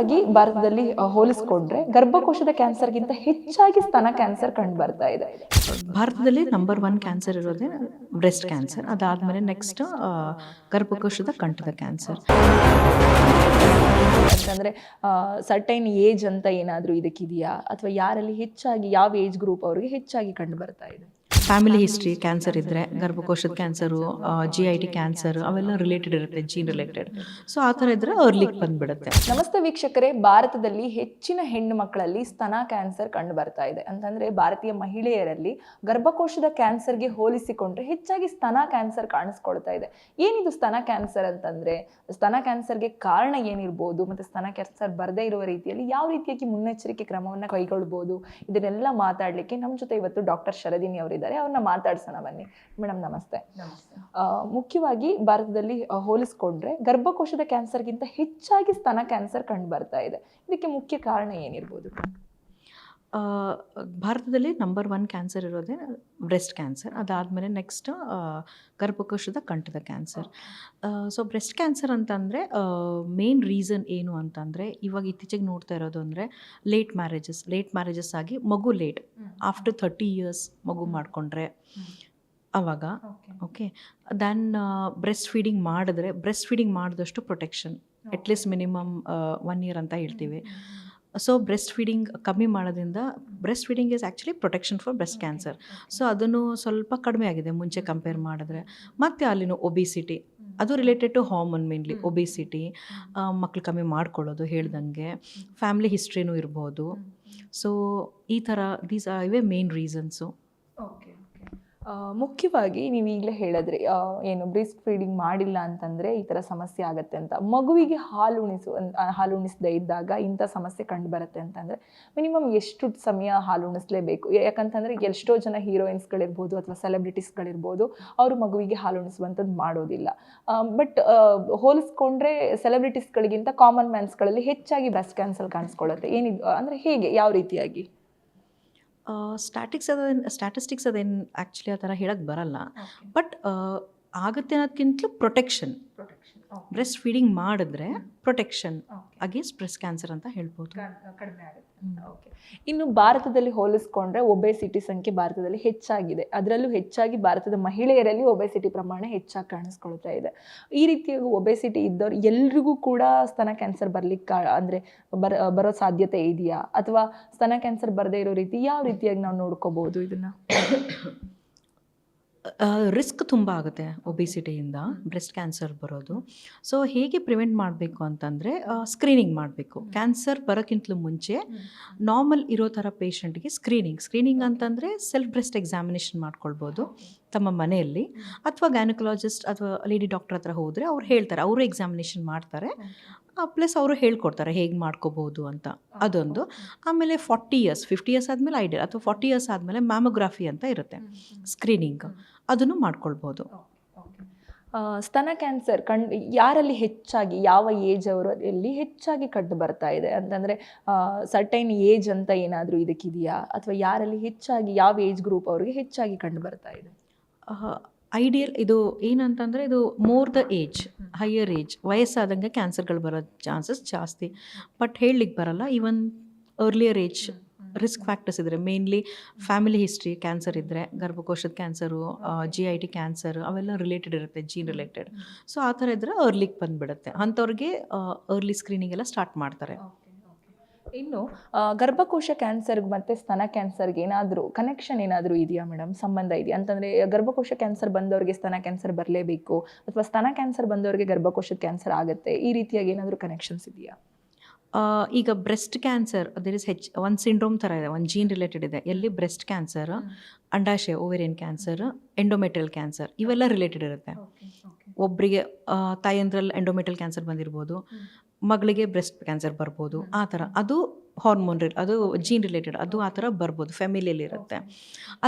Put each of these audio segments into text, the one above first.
ಮುಖ್ಯವಾಗಿ ಭಾರತದಲ್ಲಿ ಹೋಲಿಸ್ಕೊಂಡ್ರೆ ಗರ್ಭಕೋಶದ ಕ್ಯಾನ್ಸರ್ಗಿಂತ ಹೆಚ್ಚಾಗಿ ಸ್ತನ ಕ್ಯಾನ್ಸರ್ ಕಂಡು ಬರ್ತಾ ಇದೆ. ಭಾರತದಲ್ಲಿ ನಂಬರ್ ಒನ್ ಕ್ಯಾನ್ಸರ್ ಇರೋದೇ ಬ್ರೆಸ್ಟ್ ಕ್ಯಾನ್ಸರ್ ಅದಾದಮೇಲೆ ನೆಕ್ಸ್ಟ್ ಗರ್ಭಕೋಶದ ಕಂಠದ ಕ್ಯಾನ್ಸರ್ ಅಂತಂದ್ರೆ ಸರ್ಟೈನ್ ಏಜ್ ಅಂತ ಏನಾದರೂ ಇದಕ್ಕಿದೆಯಾ? ಅಥವಾ ಯಾರಲ್ಲಿ ಹೆಚ್ಚಾಗಿ ಯಾವ ಏಜ್ ಗ್ರೂಪ್ ಅವರಿಗೆ ಹೆಚ್ಚಾಗಿ ಕಂಡು ಬರ್ತಾ ಇದೆ? ಫ್ಯಾಮಿಲಿ ಹಿಸ್ಟ್ರಿ ಕ್ಯಾನ್ಸರ್ ಇದ್ದರೆ ಗರ್ಭಕೋಶದ cancer G I T cancer ಅವೆಲ್ಲ ರಿಲೇಟೆಡ್ ಇರುತ್ತೆ ಜೀನ್ ರಿಲೇಟೆಡ್ ಸೊ ಆ ಥರ ಇದ್ದರೆ ಅರ್ಲಿಗೆ ಬಂದ್ಬಿಡುತ್ತೆ. ನಮಸ್ತೆ ವೀಕ್ಷಕರೇ. ಭಾರತದಲ್ಲಿ ಹೆಚ್ಚಿನ ಹೆಣ್ಣು ಮಕ್ಕಳಲ್ಲಿ ಸ್ತನ ಕ್ಯಾನ್ಸರ್ ಕಂಡು ಬರ್ತಾ ಇದೆ. ಅಂತಂದ್ರೆ ಭಾರತೀಯ ಮಹಿಳೆಯರಲ್ಲಿ ಗರ್ಭಕೋಶದ ಕ್ಯಾನ್ಸರ್ಗೆ ಹೋಲಿಸಿಕೊಂಡ್ರೆ ಹೆಚ್ಚಾಗಿ ಸ್ತನ ಕ್ಯಾನ್ಸರ್ ಕಾಣಿಸ್ಕೊಳ್ತಾ ಇದೆ. ಏನಿದು ಸ್ತನ ಕ್ಯಾನ್ಸರ್ ಅಂತಂದ್ರೆ, ಸ್ತನ ಕ್ಯಾನ್ಸರ್ಗೆ ಕಾರಣ ಏನಿರ್ಬೋದು, ಮತ್ತೆ ಸ್ತನ ಕ್ಯಾನ್ಸರ್ ಬರದೇ ಇರುವ ರೀತಿಯಲ್ಲಿ ಯಾವ ರೀತಿಯಾಗಿ ಮುನ್ನೆಚ್ಚರಿಕೆ ಕ್ರಮವನ್ನು ಕೈಗೊಳ್ಬೋದು, ಇದನ್ನೆಲ್ಲ ಮಾತಾಡಲಿಕ್ಕೆ ನಮ್ಮ ಜೊತೆ ಇವತ್ತು ಡಾಕ್ಟರ್ ಶರದಿನಿ ಅವರಿದ್ದಾರೆ. ಅವ್ರನ್ನ ಮಾತಾಡ್ಸೋಣ ಬನ್ನಿ. ಮೇಡಮ್ ನಮಸ್ತೆ. ಮುಖ್ಯವಾಗಿ ಭಾರತದಲ್ಲಿ ಹೋಲಿಸ್ಕೊಂಡ್ರೆ ಗರ್ಭಕೋಶದ ಕ್ಯಾನ್ಸರ್ಗಿಂತ ಹೆಚ್ಚಾಗಿ ಸ್ತನ ಕ್ಯಾನ್ಸರ್ ಕಂಡು ಬರ್ತಾ ಇದೆ. ಇದಕ್ಕೆ ಮುಖ್ಯ ಕಾರಣ ಏನಿರ್ಬೋದು? ಭಾರತದಲ್ಲಿ ನಂಬರ್ ಒನ್ ಕ್ಯಾನ್ಸರ್ ಇರೋದೇ ಬ್ರೆಸ್ಟ್ ಕ್ಯಾನ್ಸರ್ ಅದಾದಮೇಲೆ ನೆಕ್ಸ್ಟ್ ಗರ್ಭಕೋಶದ ಕಂಠದ ಕ್ಯಾನ್ಸರ್ ಸೊ ಬ್ರೆಸ್ಟ್ ಕ್ಯಾನ್ಸರ್ ಅಂತಂದರೆ ಮೇನ್ ರೀಸನ್ ಏನು ಅಂತಂದರೆ ಇವಾಗ ಇತ್ತೀಚೆಗೆ ನೋಡ್ತಾ ಇರೋದು ಅಂದರೆ ಲೇಟ್ ಮ್ಯಾರೇಜಸ್ ಲೇಟ್ ಮ್ಯಾರೇಜಸ್ ಆಗಿ ಮಗು ಲೇಟ್ ಆಫ್ಟರ್ ಥರ್ಟಿ ಇಯರ್ಸ್ ಮಗು ಮಾಡಿಕೊಂಡ್ರೆ. ಅವಾಗ ಓಕೆ ದೆನ್ ಬ್ರೆಸ್ಟ್ ಫೀಡಿಂಗ್ ಮಾಡಿದ್ರೆ ಬ್ರೆಸ್ಟ್ ಫೀಡಿಂಗ್ ಮಾಡಿದಷ್ಟು protection at least minimum one year ಅಂತ ಹೇಳ್ತೀವಿ. ಸೊ ಬ್ರೆಸ್ಟ್ ಫೀಡಿಂಗ್ ಕಮ್ಮಿ ಮಾಡೋದ್ರಿಂದ breast feeding is actually protection for breast cancer so ಅದನ್ನು ಸ್ವಲ್ಪ ಕಡಿಮೆ ಆಗಿದೆ ಮುಂಚೆ ಕಂಪೇರ್ ಮಾಡಿದ್ರೆ. ಮತ್ತು ಅಲ್ಲಿನ ಒಬಿಸಿಟಿ ಅದು related to hormone mainly obesity ಮಕ್ಕಳು ಕಮ್ಮಿ ಮಾಡ್ಕೊಳ್ಳೋದು ಹೇಳ್ದಂಗೆ. ಫ್ಯಾಮ್ಲಿ ಹಿಸ್ಟ್ರಿನೂ ಇರ್ಬೋದು. ಸೊ ಈ ಥರ ದೀಸ್ ಆರ್ ಇವೆ ಮೇನ್ ರೀಸನ್ಸು ಮುಖ್ಯವಾಗಿ ನೀವು ಈಗಲೇ ಹೇಳಿದ್ರಿ ಏನು ಬ್ರೆಸ್ಟ್ ಫೀಡಿಂಗ್ ಮಾಡಿಲ್ಲ ಅಂತಂದರೆ ಈ ಥರ ಸಮಸ್ಯೆ ಆಗುತ್ತೆ ಅಂತ. ಮಗುವಿಗೆ ಹಾಲು ಉಣಿಸು ಹಾಲು ಉಣಿಸದೇ ಇದ್ದಾಗ ಇಂಥ ಸಮಸ್ಯೆ ಕಂಡು ಬರುತ್ತೆ ಅಂತಂದರೆ ಮಿನಿಮಮ್ ಎಷ್ಟು ಸಮಯ ಹಾಲು ಉಣಿಸಲೇಬೇಕು? ಯಾಕಂತಂದ್ರೆ ಎಷ್ಟೋ ಜನ ಹೀರೋಯಿನ್ಸ್ಗಳಿರ್ಬೋದು ಅಥವಾ ಸೆಲೆಬ್ರಿಟೀಸ್ಗಳಿರ್ಬೋದು ಅವರು ಮಗುವಿಗೆ ಹಾಲು ಉಣಿಸುವಂಥದ್ದು ಮಾಡೋದಿಲ್ಲ. ಬಟ್ ಹೋಲಿಸ್ಕೊಂಡ್ರೆ ಸೆಲೆಬ್ರಿಟೀಸ್ಗಳಿಗಿಂತ ಕಾಮನ್ ಮ್ಯಾನ್ಸ್ಗಳಲ್ಲಿ ಹೆಚ್ಚಾಗಿ ಬ್ರೆಸ್ಟ್ ಕ್ಯಾನ್ಸರ್ ಕಾಣಿಸ್ಕೊಳ್ಳುತ್ತೆ. ಏನಿದು, ಅಂದರೆ ಹೇಗೆ, ಯಾವ ರೀತಿಯಾಗಿ? ಸ್ಟ್ಯಾಟಿಕ್ಸ್ ಅದೇನು ಸ್ಟ್ಯಾಟಿಸ್ಟಿಕ್ಸ್ ಅದೇನು ಆ್ಯಕ್ಚುಲಿ ಆ ಥರ ಹೇಳಕ್ಕೆ ಬರಲ್ಲ. ಬಟ್ ಆಗುತ್ತೆ ಅನ್ನೋದಕ್ಕಿಂತಲೂ ಪ್ರೊಟೆಕ್ಷನ್ ಬ್ರೆಸ್ಟ್ ಫೀಡಿಂಗ್ ಮಾಡಿದ್ರೆ ಪ್ರೊಟೆಕ್ಷನ್ ಅಗೇನ್ಸ್ಟ್ ಬ್ರೆಸ್ಟ್ ಕ್ಯಾನ್ಸರ್ ಅಂತ ಹೇಳ್ಬೋದು. ಕಡಿಮೆ ಆಗುತ್ತೆ. ಓಕೆ ಇನ್ನು ಭಾರತದಲ್ಲಿ ಹೋಲಿಸ್ಕೊಂಡ್ರೆ ಒಬೆಸಿಟಿ ಸಂಖ್ಯೆ ಭಾರತದಲ್ಲಿ ಹೆಚ್ಚಾಗಿದೆ. ಅದರಲ್ಲೂ ಹೆಚ್ಚಾಗಿ ಭಾರತದ ಮಹಿಳೆಯರಲ್ಲಿ ಒಬೆಸಿಟಿ ಪ್ರಮಾಣ ಹೆಚ್ಚಾಗಿ ಕಾಣಿಸ್ಕೊಳ್ತಾ ಇದೆ. ಈ ರೀತಿಯಾಗಿ ಒಬೆಸಿಟಿ ಇದ್ದವ್ರು ಎಲ್ರಿಗೂ ಕೂಡ ಸ್ತನ ಕ್ಯಾನ್ಸರ್ ಬರ್ಲಿಕ್ಕೆ ಅಂದರೆ ಬರ ಬರೋ ಸಾಧ್ಯತೆ ಇದೆಯಾ? ಅಥವಾ ಸ್ತನ ಕ್ಯಾನ್ಸರ್ ಬರದೇ ಇರೋ ರೀತಿ ಯಾವ ರೀತಿಯಾಗಿ ನಾವು ನೋಡ್ಕೋಬಹುದು ಇದನ್ನ? ರಿಸ್ಕ್ ತುಂಬ ಆಗುತ್ತೆ ಒಬಿಸಿಟಿಯಿಂದ ಬ್ರೆಸ್ಟ್ ಕ್ಯಾನ್ಸರ್ ಬರೋದು. ಸೊ ಹೇಗೆ ಪ್ರಿವೆಂಟ್ ಮಾಡಬೇಕು ಅಂತಂದರೆ ಸ್ಕ್ರೀನಿಂಗ್ ಮಾಡಬೇಕು. ಕ್ಯಾನ್ಸರ್ ಬರೋಕ್ಕಿಂತಲೂ ಮುಂಚೆ ನಾರ್ಮಲ್ ಇರೋ ಥರ ಪೇಷಂಟ್ಗೆ ಸ್ಕ್ರೀನಿಂಗ್ ಸ್ಕ್ರೀನಿಂಗ್ ಅಂತಂದರೆ ಸೆಲ್ಫ್ ಬ್ರೆಸ್ಟ್ ಎಕ್ಸಾಮಿನೇಷನ್ ಮಾಡ್ಕೊಳ್ಬೋದು ತಮ್ಮ ಮನೆಯಲ್ಲಿ ಅಥವಾ ಗ್ಯಾನಕೊಲಾಜಿಸ್ಟ್ ಅಥವಾ ಲೇಡಿ ಡಾಕ್ಟರ್ ಹತ್ರ ಹೋದರೆ ಅವ್ರು ಹೇಳ್ತಾರೆ ಅವರು ಎಕ್ಸಾಮಿನೇಷನ್ ಮಾಡ್ತಾರೆ. ಪ್ಲಸ್ ಅವರು ಹೇಳ್ಕೊಡ್ತಾರೆ ಹೇಗೆ ಮಾಡ್ಕೋಬೋದು ಅಂತ. ಅದೊಂದು. ಆಮೇಲೆ ಫಾರ್ಟಿ ಇಯರ್ಸ್ ಫಿಫ್ಟಿ ಇಯರ್ಸ್ ಆದಮೇಲೆ ಐಡಿಯಲ್ ಅಥವಾ ಫಾರ್ಟಿ ಇಯರ್ಸ್ ಆದಮೇಲೆ ಮ್ಯಾಮೋಗ್ರಫಿ ಅಂತ ಇರುತ್ತೆ. ಸ್ಕ್ರೀನಿಂಗ್ ಅದನ್ನು ಮಾಡ್ಕೊಳ್ಬೋದು. ಸ್ತನ ಕ್ಯಾನ್ಸರ್ ಕಂಡು ಯಾರಲ್ಲಿ ಹೆಚ್ಚಾಗಿ ಯಾವ ಏಜ್ ಅವರಲ್ಲಿ ಹೆಚ್ಚಾಗಿ ಕಂಡು ಬರ್ತಾ ಇದೆ? ಅಂತಂದರೆ ಸರ್ಟೈನ್ ಏಜ್ ಅಂತ ಏನಾದರೂ ಇದಕ್ಕಿದೆಯಾ? ಅಥವಾ ಯಾರಲ್ಲಿ ಹೆಚ್ಚಾಗಿ ಯಾವ ಏಜ್ ಗ್ರೂಪ್ ಅವರಿಗೆ ಹೆಚ್ಚಾಗಿ ಕಂಡು ಬರ್ತಾ ಇದೆ? ಐಡಿಯಲ್ ಇದು ಏನಂತಂದರೆ ಇದು more the age higher age ವಯಸ್ಸಾದಂಗೆ ಕ್ಯಾನ್ಸರ್ಗಳು ಬರೋ ಚಾನ್ಸಸ್ ಜಾಸ್ತಿ. ಬಟ್ ಹೇಳಲಿಕ್ಕೆ ಬರಲ್ಲ even earlier age risk factors ಇದ್ದರೆ ಮೇನ್ಲಿ ಫ್ಯಾಮಿಲಿ ಹಿಸ್ಟ್ರಿ ಕ್ಯಾನ್ಸರ್ ಇದ್ದರೆ ಗರ್ಭಕೋಶದ cancer G I T cancer ಅವೆಲ್ಲ ರಿಲೇಟೆಡ್ ಇರುತ್ತೆ ಜೀನ್ ರಿಲೇಟೆಡ್ ಸೊ ಆ ಥರ ಇದ್ದರೆ ಅರ್ಲಿಗೆ ಬಂದುಬಿಡುತ್ತೆ. ಅಂಥವ್ರಿಗೆ ಅರ್ಲಿ ಸ್ಕ್ರೀನಿಂಗ್ ಎಲ್ಲ ಸ್ಟಾರ್ಟ್ ಮಾಡ್ತಾರೆ. ಇನ್ನು ಗರ್ಭಕೋಶ ಕ್ಯಾನ್ಸರ್ಗೆ ಮತ್ತೆ ಸ್ತನ ಕ್ಯಾನ್ಸರ್ಗೆ ಏನಾದರೂ ಕನೆಕ್ಷನ್ ಏನಾದರೂ ಇದೆಯಾ ಮೇಡಮ್? ಸಂಬಂಧ ಇದೆಯಾ? ಅಂತಂದರೆ ಗರ್ಭಕೋಶ ಕ್ಯಾನ್ಸರ್ ಬಂದವರಿಗೆ ಸ್ತನ ಕ್ಯಾನ್ಸರ್ ಬರಲೇಬೇಕು ಅಥವಾ ಸ್ತನ ಕ್ಯಾನ್ಸರ್ ಬಂದವರಿಗೆ ಗರ್ಭಕೋಶದ ಕ್ಯಾನ್ಸರ್ ಆಗುತ್ತೆ ಈ ರೀತಿಯಾಗಿ ಏನಾದರೂ ಕನೆಕ್ಷನ್ಸ್ ಇದೆಯಾ? ಈಗ breast cancer there is H ಒಂದು ಸಿಂಡ್ರೋಮ್ ಥರ ಇದೆ ಒಂದು ಜೀನ್ ರಿಲೇಟೆಡ್ ಇದೆ ಎಲ್ಲಿ ಬ್ರೆಸ್ಟ್ ಕ್ಯಾನ್ಸರ್ ಅಂಡಾಶಯ ಓವೇರಿಯನ್ ಕ್ಯಾನ್ಸರ್ ಎಂಡೋಮೆಟ್ರಿಯಲ್ ಕ್ಯಾನ್ಸರ್ ಇವೆಲ್ಲ ರಿಲೇಟೆಡ್ ಇರುತ್ತೆ. ಒಬ್ಬರಿಗೆ ತಾಯಂದ್ರಲ್ಲಿ ಎಂಡೋಮೆಟ್ರಿಯಲ್ ಕ್ಯಾನ್ಸರ್ ಬಂದಿರ್ಬೋದು ಮಗಳಿಗೆ ಬ್ರೆಸ್ಟ್ ಕ್ಯಾನ್ಸರ್ ಬರ್ಬೋದು ಆ ಥರ. ಅದು ಹಾರ್ಮೋನ್ ರಿ ಅದು ಜೀನ್ ರಿಲೇಟೆಡ್ ಅದು ಆ ಥರ ಬರ್ಬೋದು ಫ್ಯಾಮಿಲಿಯಲ್ಲಿರುತ್ತೆ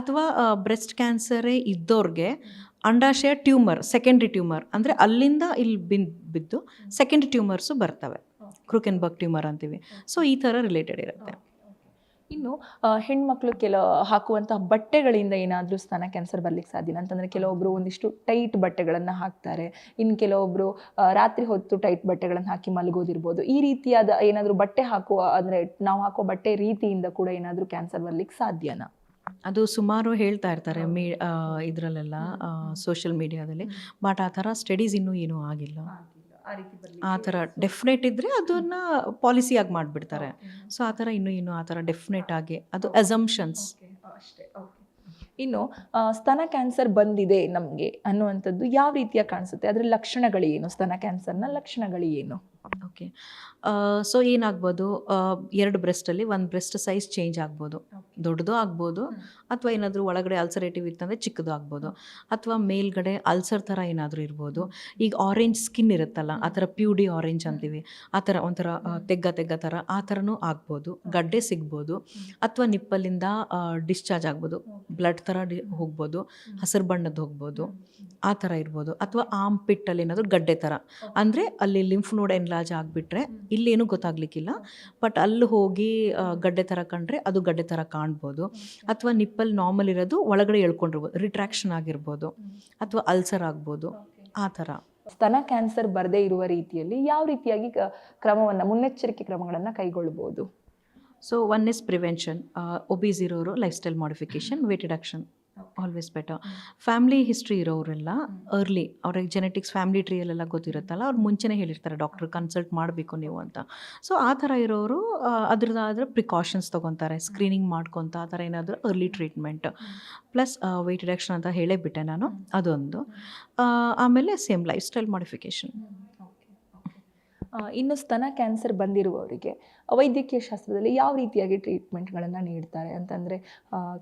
ಅಥವಾ ಬ್ರೆಸ್ಟ್ ಕ್ಯಾನ್ಸರೇ ಇದ್ದವ್ರಿಗೆ ಅಂಡಾಶಯ ಟ್ಯೂಮರ್ ಸೆಕೆಂಡ್ರಿ ಟ್ಯೂಮರ್ ಅಂದರೆ ಅಲ್ಲಿಂದ ಇಲ್ಲಿ ಬಿನ್ ಬಿದ್ದು ಸೆಕೆಂಡ್ ಟ್ಯೂಮರ್ಸು ಬರ್ತವೆ. ಕ್ರೂಕೆನ್ಬರ್ಗ್ ಟ್ಯೂಮರ್ ಅಂತೀವಿ. ಸೊ ಈ ಥರ ರಿಲೇಟೆಡ್ ಇರುತ್ತೆ. ಇನ್ನು ಹೆಣ್ಮಕ್ಳು ಕೆಲ ಹಾಕುವಂತಹ ಬಟ್ಟೆಗಳಿಂದ ಏನಾದರೂ ಸ್ತನ ಕ್ಯಾನ್ಸರ್ ಬರ್ಲಿಕ್ಕೆ ಸಾಧ್ಯ ಅಂತಂದ್ರೆ ಕೆಲವೊಬ್ರು ಒಂದಿಷ್ಟು ಟೈಟ್ ಬಟ್ಟೆಗಳನ್ನು ಹಾಕ್ತಾರೆ. ಇನ್ನು ಕೆಲವೊಬ್ರು ರಾತ್ರಿ ಹೊತ್ತು ಟೈಟ್ ಬಟ್ಟೆಗಳನ್ನು ಹಾಕಿ ಮಲಗೋದಿರ್ಬೋದು. ಈ ರೀತಿಯಾದ ಏನಾದರೂ ಬಟ್ಟೆ ಹಾಕುವ ಅಂದ್ರೆ ನಾವು ಹಾಕೋ ಬಟ್ಟೆ ರೀತಿಯಿಂದ ಕೂಡ ಏನಾದರೂ ಕ್ಯಾನ್ಸರ್ ಬರ್ಲಿಕ್ಕೆ ಸಾಧ್ಯನಾ? ಅದು ಸುಮಾರು ಹೇಳ್ತಾ ಇರ್ತಾರೆ ಮೀ ಇದರಲ್ಲೆಲ್ಲ ಸೋಷಿಯಲ್ ಮೀಡಿಯಾದಲ್ಲಿ. ಬಟ್ ಆ ಥರ ಸ್ಟಡೀಸ್ ಇನ್ನೂ ಏನೂ ಆಗಿಲ್ಲ. ಆ ಥರ ಡೆಫಿನೆಟ್ ಇದ್ದರೆ ಅದನ್ನು ಪಾಲಿಸಿಯಾಗಿ ಮಾಡಿಬಿಡ್ತಾರೆ. ಸೊ ಆ ಥರ ಇನ್ನೂ ಇನ್ನೂ ಆ ಥರ ಡೆಫಿನೆಟ್ ಆಗಿ ಅದು ಅಸಂಪ್ಷನ್ಸ್ ಇನ್ನು ಸ್ತನ ಕ್ಯಾನ್ಸರ್ ಬಂದಿದೆ ನಮಗೆ ಅನ್ನುವಂಥದ್ದು ಯಾವ ರೀತಿಯ ಕಾಣಿಸುತ್ತೆ? ಅದರ ಲಕ್ಷಣಗಳು ಏನು ಸ್ತನ ಕ್ಯಾನ್ಸರ್ನ ಲಕ್ಷಣಗಳು ಏನು ಓಕೆ. ಸೊ ಏನಾಗ್ಬೋದು? ಎರಡು ಬ್ರೆಸ್ಟಲ್ಲಿ ಒಂದು ಬ್ರೆಸ್ಟ್ ಸೈಜ್ ಚೇಂಜ್ ಆಗ್ಬೋದು. ದೊಡ್ಡದು ಆಗ್ಬೋದು ಅಥವಾ ಏನಾದರೂ ಒಳಗಡೆ ಅಲ್ಸರೇಟಿವ್ ಇತ್ತಂದರೆ ಚಿಕ್ಕದು ಆಗ್ಬೋದು. ಅಥವಾ ಮೇಲ್ಗಡೆ ಅಲ್ಸರ್ ಥರ ಏನಾದರೂ ಇರ್ಬೋದು. ಈಗ ಆರೆಂಜ್ ಸ್ಕಿನ್ ಇರುತ್ತಲ್ಲ ಆ ಥರ ಪ್ಯೂಡಿ ಆರೆಂಜ್ ಅಂತೀವಿ. ಆ ಥರ ಒಂಥರ ತೆಗ್ಗ ತೆಗ್ಗ ಥರ ಆ ಥರನೂ ಆಗ್ಬೋದು. ಗಡ್ಡೆ ಸಿಗ್ಬೋದು. ಅಥವಾ ನಿಪ್ಪಲ್ಲಿಂದ ಡಿಸ್ಚಾರ್ಜ್ ಆಗ್ಬೋದು. ಬ್ಲಡ್ ಥರ ಡಿ ಹೋಗ್ಬೋದು. ಹಸಿರು ಬಣ್ಣದ್ದು ಹೋಗ್ಬೋದು. ಆ ಥರ ಇರ್ಬೋದು. ಅಥವಾ ಆಮ್ ಪಿಟ್ಟಲ್ಲಿ ಏನಾದರೂ ಗಡ್ಡೆ ಥರ. ಅಂದರೆ ಅಲ್ಲಿ ಲಿಂಫ್ ನೋಡ್ ಎನ್ಲಾಜ್ ಆಗಿಬಿಟ್ರೆ ಇಲ್ಲೇನೂ ಗೊತ್ತಾಗ್ಲಿಕ್ಕಿಲ್ಲ. ಬಟ್ ಅಲ್ಲಿ ಹೋಗಿ ಗಡ್ಡೆ ಥರ ಕಂಡ್ರೆ ಅದು ಗಡ್ಡೆ ಥರ ಕಾಣ್ಬೋದು. ಅಥವಾ ನಿಪ್ಪಲ್ ನಾರ್ಮಲ್ ಇರೋದು ಒಳಗಡೆ ಎಳ್ಕೊಂಡಿರ್ಬೋದು ರಿಟ್ರಾಕ್ಷನ್ ಆಗಿರ್ಬೋದು. ಅಥವಾ ಅಲ್ಸರ್ ಆಗ್ಬೋದು. ಆ ಥರ. ಸ್ತನ ಕ್ಯಾನ್ಸರ್ ಬರದೇ ಇರುವ ರೀತಿಯಲ್ಲಿ ಯಾವ ರೀತಿಯಾಗಿ ಕ್ರಮವನ್ನು ಕ್ರಮವನ್ನ ಮುನ್ನೆಚ್ಚರಿಕೆ ಕ್ರಮಗಳನ್ನ ಕೈಗೊಳ್ಳಬಹುದು so one is prevention obese ಇರೋರು lifestyle modification weight reduction always better family history ಇರೋರೆಲ್ಲ ಅರ್ಲಿ ಅವ್ರಿಗೆ ಜೆನೆಟಿಕ್ಸ್ ಫ್ಯಾಮಿಲಿ ಟ್ರೀಯಲ್ಲೆಲ್ಲ ಗೊತ್ತಿರುತ್ತಲ್ಲ ಅವ್ರು ಮುಂಚೆನೇ ಹೇಳಿರ್ತಾರೆ ಡಾಕ್ಟರ್ ಕನ್ಸಲ್ಟ್ ಮಾಡಬೇಕು ನೀವು ಅಂತ. ಸೊ ಆ ಥರ ಇರೋರು ಅದ್ರದ್ದಾದ್ರೆ ಪ್ರಿಕಾಷನ್ಸ್ ತೊಗೊತಾರೆ ಸ್ಕ್ರೀನಿಂಗ್ ಮಾಡ್ಕೊತ ಆ ಥರ ಏನಾದರೂ early treatment plus weight reduction ಅಂತ ಹೇಳೇ ಬಿಟ್ಟೆ ನಾನು ಅದೊಂದು. ಆಮೇಲೆ ಸೇಮ್ ಲೈಫ್ ಸ್ಟೈಲ್ ಮಾಡಿಫಿಕೇಶನ್ ಆ, ಇನ್ನು ಸ್ತನ ಕ್ಯಾನ್ಸರ್ ಬಂದಿರುವವರಿಗೆ ವೈದ್ಯಕೀಯ ಶಾಸ್ತ್ರದಲ್ಲಿ ಯಾವ ರೀತಿಯಾಗಿ ಟ್ರೀಟ್ಮೆಂಟ್ಗಳನ್ನು ನೀಡ್ತಾರೆ ಅಂತಂದರೆ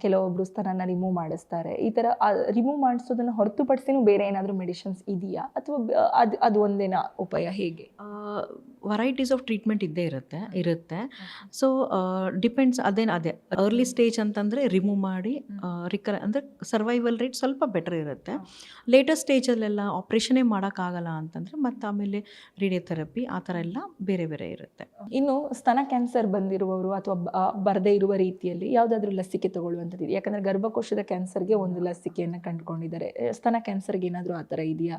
ಕೆಲವೊಬ್ಬರು ಸ್ತನನ ರಿಮೂವ್ ಮಾಡಿಸ್ತಾರೆ. ಈ ಥರ ರಿಮೂವ್ ಮಾಡಿಸೋದನ್ನು ಹೊರತುಪಡಿಸಿನೂ ಬೇರೆ ಏನಾದರೂ ಮೆಡಿಷನ್ಸ್ ಇದೆಯಾ? ಅಥವಾ ಅದು ಅದು ಒಂದೇನಾ ಉಪಾಯ ಹೇಗೆ? ವೆರೈಟೀಸ್ ಆಫ್ ಟ್ರೀಟ್ಮೆಂಟ್ ಇದ್ದೇ ಇರುತ್ತೆ ಇರುತ್ತೆ. ಸೊ ಡಿಪೆಂಡ್ಸ್ ಅದೇನು ಅದೇ ಅರ್ಲಿ ಸ್ಟೇಜ್ ಅಂತಂದರೆ ರಿಮೂವ್ ಮಾಡಿ ರಿಕರ್ ಅಂದರೆ ಸರ್ವೈವಲ್ ರೇಟ್ ಸ್ವಲ್ಪ ಬೆಟರ್ ಇರುತ್ತೆ. ಲೇಟರ್ ಸ್ಟೇಜಲ್ಲೆಲ್ಲ ಆಪ್ರೇಷನೇ ಮಾಡೋಕ್ಕಾಗಲ್ಲ ಅಂತಂದರೆ ಮತ್ತು ಆಮೇಲೆ ರೇಡಿಯೋಥೆರಪಿ ಆ ಥರ ಎಲ್ಲ ಬೇರೆ ಬೇರೆ ಇರುತ್ತೆ. ಇನ್ನು ಸ್ತನ ಕ್ಯಾನ್ಸರ್ ಬಂದಿರುವವರು ಅಥವಾ ಬರದೇ ಇರುವ ರೀತಿಯಲ್ಲಿ ಯಾವುದಾದ್ರೂ ಲಸಿಕೆ ತಗೊಳ್ಳುವಂಥದ್ದು ಇದೆ ಯಾಕಂದರೆ ಗರ್ಭಕೋಶದ ಕ್ಯಾನ್ಸರ್ಗೆ ಒಂದು ಲಸಿಕೆಯನ್ನು ಕಂಡುಕೊಂಡಿದ್ದಾರೆ. ಸ್ತನ ಕ್ಯಾನ್ಸರ್ಗೆ ಏನಾದರೂ ಆ ಥರ ಇದೆಯಾ?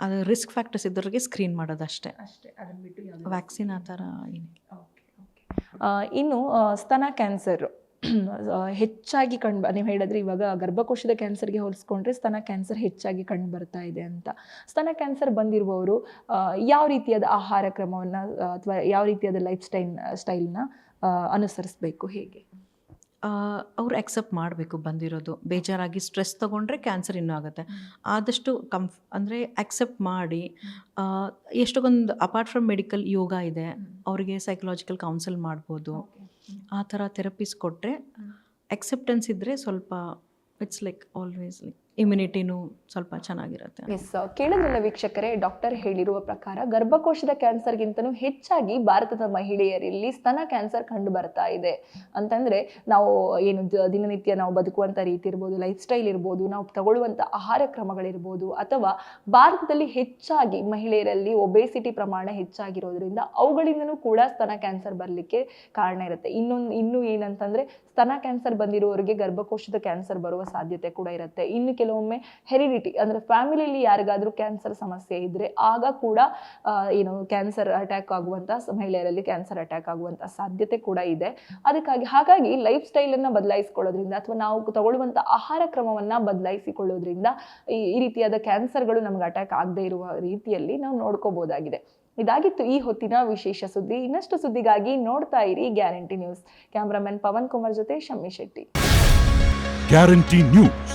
ಅದು ರಿಸ್ಕ್ ಫ್ಯಾಕ್ಟರ್ಸ್ ಇದ್ದವ್ರಿಗೆ ಸ್ಕ್ರೀನ್ ಮಾಡೋದಷ್ಟೇ. ಅಷ್ಟೇ ಅದನ್ನು ಬಿಟ್ಟು ವ್ಯಾಕ್ಸಿನ್ ಆ ಥರ ಏನಿಲ್ಲ. ಓಕೆ ಓಕೆ ಇನ್ನು ಸ್ತನ ಕ್ಯಾನ್ಸರ್ ಹೆಚ್ಚಾಗಿ ಕಂಡು ನೀವು ಹೇಳಿದ್ರೆ ಇವಾಗ ಗರ್ಭಕೋಶದ ಕ್ಯಾನ್ಸರ್ಗೆ ಹೋಲಿಸ್ಕೊಂಡ್ರೆ ಸ್ತನ ಕ್ಯಾನ್ಸರ್ ಹೆಚ್ಚಾಗಿ ಕಂಡು ಬರ್ತಾ ಇದೆ ಅಂತ. ಸ್ತನ ಕ್ಯಾನ್ಸರ್ ಬಂದಿರುವವರು ಯಾವ ರೀತಿಯಾದ ಆಹಾರ ಕ್ರಮವನ್ನು ಅಥವಾ ಯಾವ ರೀತಿಯಾದ ಲೈಫ್ ಸ್ಟೈಲ್ ಸ್ಟೈಲ್ನ ಅನುಸರಿಸಬೇಕು ಹೇಗೆ? ಅವ್ರು ಆಕ್ಸೆಪ್ಟ್ ಮಾಡಬೇಕು ಬಂದಿರೋದು. ಬೇಜಾರಾಗಿ ಸ್ಟ್ರೆಸ್ ತೊಗೊಂಡ್ರೆ ಕ್ಯಾನ್ಸರ್ ಇನ್ನೂ ಆಗುತ್ತೆ. ಆದಷ್ಟು ಕಂಫ್ ಅಂದರೆ ಆಕ್ಸೆಪ್ಟ್ ಮಾಡಿ ಎಷ್ಟೊಂದು ಅಪಾರ್ಟ್ ಫ್ರಮ್ ಮೆಡಿಕಲ್ ಯೋಗ ಇದೆ ಅವರಿಗೆ ಸೈಕಲಾಜಿಕಲ್ ಕೌನ್ಸಿಲ್ ಮಾಡ್ಬೋದು. ಆ ಥರ ಥೆರಪೀಸ್ ಕೊಟ್ಟರೆ ಅಕ್ಸೆಪ್ಟೆನ್ಸ್ ಇದ್ದರೆ ಸ್ವಲ್ಪ ಇಟ್ಸ್ ಲೈಕ್ ಆಲ್ವೇಸ್ ಲೈಕ್ ಇಮ್ಯುನಿಟಿನೂ ಸ್ವಲ್ಪ ಚೆನ್ನಾಗಿರುತ್ತೆ. ಎಸ್ ಕೇಳಿದ್ರಲ್ಲ ವೀಕ್ಷಕರೇ ಡಾಕ್ಟರ್ ಹೇಳಿರುವ ಪ್ರಕಾರ ಗರ್ಭಕೋಶದ ಕ್ಯಾನ್ಸರ್ಗಿಂತನೂ ಹೆಚ್ಚಾಗಿ ಭಾರತದ ಮಹಿಳೆಯರಲ್ಲಿ ಸ್ತನ ಕ್ಯಾನ್ಸರ್ ಕಂಡು ಬರ್ತಾ ಇದೆ. ಅಂತಂದ್ರೆ ನಾವು ಏನು ದಿನನಿತ್ಯ ನಾವು ಬದುಕುವಂಥ ರೀತಿ ಇರ್ಬೋದು ಲೈಫ್ ಸ್ಟೈಲ್ ಇರ್ಬೋದು, ನಾವು ತಗೊಳ್ಳುವಂಥ ಆಹಾರ ಕ್ರಮಗಳಿರ್ಬೋದು, ಅಥವಾ ಭಾರತದಲ್ಲಿ ಹೆಚ್ಚಾಗಿ ಮಹಿಳೆಯರಲ್ಲಿ ಒಬೇಸಿಟಿ ಪ್ರಮಾಣ ಹೆಚ್ಚಾಗಿರೋದ್ರಿಂದ ಅವುಗಳಿಂದನೂ ಕೂಡ ಸ್ತನ ಕ್ಯಾನ್ಸರ್ ಬರಲಿಕ್ಕೆ ಕಾರಣ ಇರುತ್ತೆ. ಇನ್ನೊಂದು, ಇನ್ನೂ ಏನಂತಂದ್ರೆ ಸ್ತನ ಕ್ಯಾನ್ಸರ್ ಬಂದಿರೋರಿಗೆ ಗರ್ಭಕೋಶದ ಕ್ಯಾನ್ಸರ್ ಬರುವ ಸಾಧ್ಯತೆ ಕೂಡ ಇರುತ್ತೆ. ಇನ್ನು ಕೆಲವೊಮ್ಮೆ ಹೆರಿಡಿಟಿ ಅಂದ್ರೆ ಫ್ಯಾಮಿಲಿಯಲ್ಲಿ ಯಾರಿಗಾದರೂ ಕ್ಯಾನ್ಸರ್ ಸಮಸ್ಯೆ ಇದ್ರೆ ಆಗ ಕೂಡ ಏನು ಕ್ಯಾನ್ಸರ್ ಅಟ್ಯಾಕ್ ಆಗುವಂಥ ಮಹಿಳೆಯರಲ್ಲಿ ಕ್ಯಾನ್ಸರ್ ಅಟ್ಯಾಕ್ ಆಗುವಂಥ ಸಾಧ್ಯತೆ ಕೂಡ ಇದೆ. ಅದಕ್ಕಾಗಿ, ಹಾಗಾಗಿ ಲೈಫ್ ಸ್ಟೈಲನ್ನು ಬದಲಾಯಿಸ್ಕೊಳ್ಳೋದ್ರಿಂದ ಅಥವಾ ನಾವು ತಗೊಳ್ಳುವಂಥ ಆಹಾರ ಕ್ರಮವನ್ನು ಬದಲಾಯಿಸಿಕೊಳ್ಳೋದ್ರಿಂದ ಈ ಈ ರೀತಿಯಾದ ಕ್ಯಾನ್ಸರ್ಗಳು ನಮ್ಗೆ ಅಟ್ಯಾಕ್ ಆಗದೆ ಇರುವ ರೀತಿಯಲ್ಲಿ ನಾವು ನೋಡ್ಕೋಬೋದಾಗಿದೆ. ಇದಾಗಿತ್ತು ಈ ಹೊತ್ತಿನ ವಿಶೇಷ ಸುದ್ದಿ. ಇನ್ನಷ್ಟು ಸುದ್ದಿಗಾಗಿ ನೋಡ್ತಾ ಇರಿ guarantee news. Cameraman Pavan Kumar ಜೊತೆ ಶಮ್ಮಿ ಶೆಟ್ಟಿ. Guarantee news.